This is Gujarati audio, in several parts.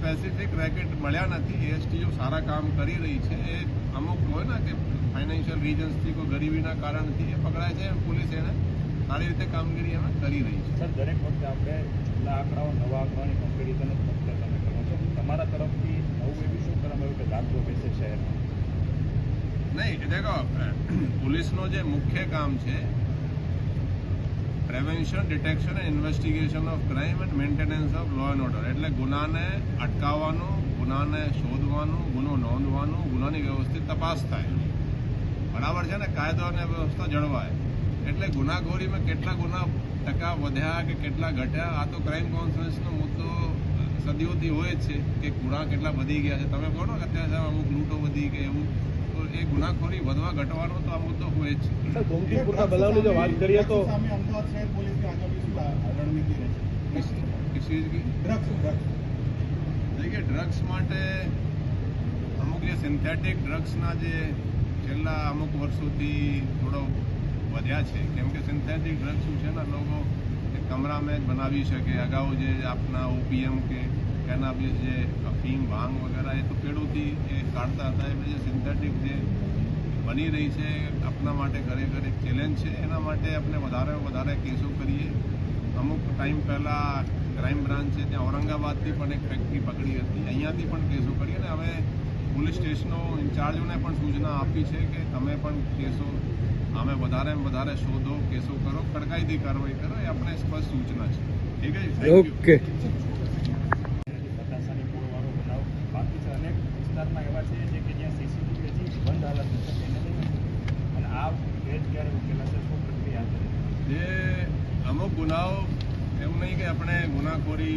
સ્પેસિફિક રેકેટ મળ્યા નથી એસટીઓ સારા કામ કરી રહી છે. એ અમુક હોય ને કે ફાઇનાન્શિયલ રીઝન્સથી કોઈ ગરીબીના કારણથી એ પકડાય છે પોલીસ એને સારી રીતે કામગીરી એમાં કરી રહી છે. સર દરેક વખતે આપણે જૂના આંકડાઓ નવા આંકડાની કમ્પેરિઝન જ ફક્ત તમે કરો છો. તમારા તરફથી નવું એવી શું કરવામાં આવ્યું કે દાખલો બેસે શહેરમાં. નહીં દેખો પોલીસનો જે મુખ્ય કામ છે prevention detection and investigation of crime and maintenance of law and order એટલે ગુનાને અટકાવવાનું, ગુનાને શોધવાનું, ગુનો નોંધવાનું, ગુનાની વ્યવસ્થિત તપાસ થાય. બરાબર છે ને? કાયદો અને વ્યવસ્થા જળવાય. એટલે ગુનાખોરીમાં કેટલા ગુના ટકા વધ્યા કે કેટલા ઘટ્યા, આ તો ક્રાઇમ કોન્ફરન્સનો મુદ્દો સદીઓથી હોય જ છે કે ગુના કેટલા વધી ગયા છે. તમે કહો ને અત્યારે અમુક લૂંટો વધી કે એવું એ ગુનાખોરી વધવા ઘટવાનો તો આ મુદ્દો હોય જ છે. વાત કરીએ તો ડ્રગ્સ ડ્રગ્સ. માટે અમુક જે સિન્થેટિક ડ્રગ્સના જે છેલ્લા અમુક વર્ષોથી થોડો વધ્યા છે. કેમ કે સિન્થેટિક ડ્રગ્સ શું છે ને લોકો કમરામાં જ બનાવી શકે. અગાઉ જે આપના ઓપીએમ કે કેનાબીસ જે અફીમ ભાંગ વગેરે એ તો પેડોથી એ કાઢતા હતા. એટલે જે સિન્થેટિક જે બની રહી છે, આપના માટે ખરેખર એક ચેલેન્જ છે. એના માટે આપણે વધારે વધારે કેસો કરીએ. અમુક ટાઈમ પહેલાં ક્રાઇમ બ્રાન્ચ છે, ત્યાં ઔરંગાબાદથી પણ એક ફેક્ટરી પકડી હતી. અહીંયાથી પણ કેસો કરી અને હવે પોલીસ સ્ટેશનો ઇન્ચાર્જોને પણ સૂચના આપી છે કે તમે પણ કેસો અમે વધારે વધારે શોધો, કેસો કરો કડકાઈથી કાર્યવાહી કરો, એ આપણે સ્પષ્ટ સૂચના છે. ઠીક છે? ઓકે સતાસાની પૂરવાળો બનાવ બાકી છે અનેક વિસ્તારમાં એવા છે જે કે જ્યાં સીસીટીવી હજી બંધ હાલતમાં છે તેને લઈને અને આ ભેદ ક્યારે ઉકેલાશે શું પ્રક્રિયા જે અમુક ગુનાઓ એવું નહીં કે આપણે ગુનાખોરી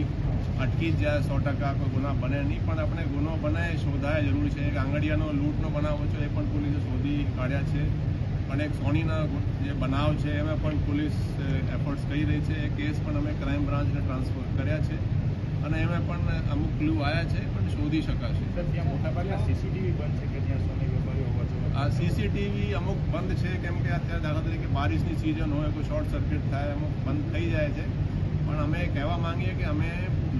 અટકી જ જાય સો ટકા કોઈ ગુના બને નહીં પણ આપણે ગુનો બને શોધાય જરૂરી છે. એક આંગળીયાનો લૂંટનો બનાવ છે એ પણ પોલીસે શોધી કાઢ્યા છે. પણ એક સોનીના જે બનાવ છે એમાં પણ પોલીસ એફર્ટ્સ કરી રહી છે. એ કેસ પણ અમે ક્રાઇમ બ્રાન્ચને ટ્રાન્સફર કર્યા છે. અને એમાં પણ અમુક ક્લુ આવ્યા છે પણ શોધી શકાશે. ત્યાં મોટાભાગના સીસીટીવી બંધ છે કે જ્યાં સોની વેપારીઓ હોવા જોઈએ આ સીસીટીવી અમુક બંધ છે, કેમ કે અત્યારે દાખલા તરીકે બારિશની સિઝન હોય, કોઈ શોર્ટ સર્કિટ થાય, અમુક બંધ થઈ જાય છે. પણ અમે કહેવા માંગીએ કે અમે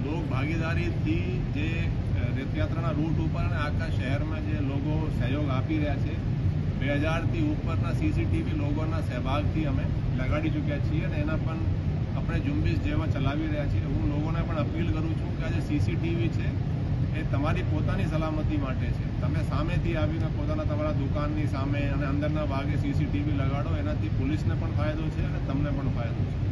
લોક ભાગીદારીથી જે રથયાત્રાના રૂટ ઉપર અને આખા શહેરમાં જે લોકો સહયોગ આપી રહ્યા છે, બે હજારથી ઉપરના સીસીટીવી લોકોના સહભાગથી અમે લગાડી ચૂક્યા છીએ અને એના પણ આપણે ઝુંબેશ જેવા ચલાવી રહ્યા છીએ. હું લોકોને પણ અપીલ કરું છું કે આ જે સીસીટીવી છે એ તમારી પોતાની સલામતી માટે છે. તમે સામેથી આવીને પોતાના તમારા દુકાનની સામે અને અંદરના ભાગે સીસીટીવી લગાડો, એનાથી પોલીસને પણ ફાયદો છે અને તમને પણ ફાયદો છે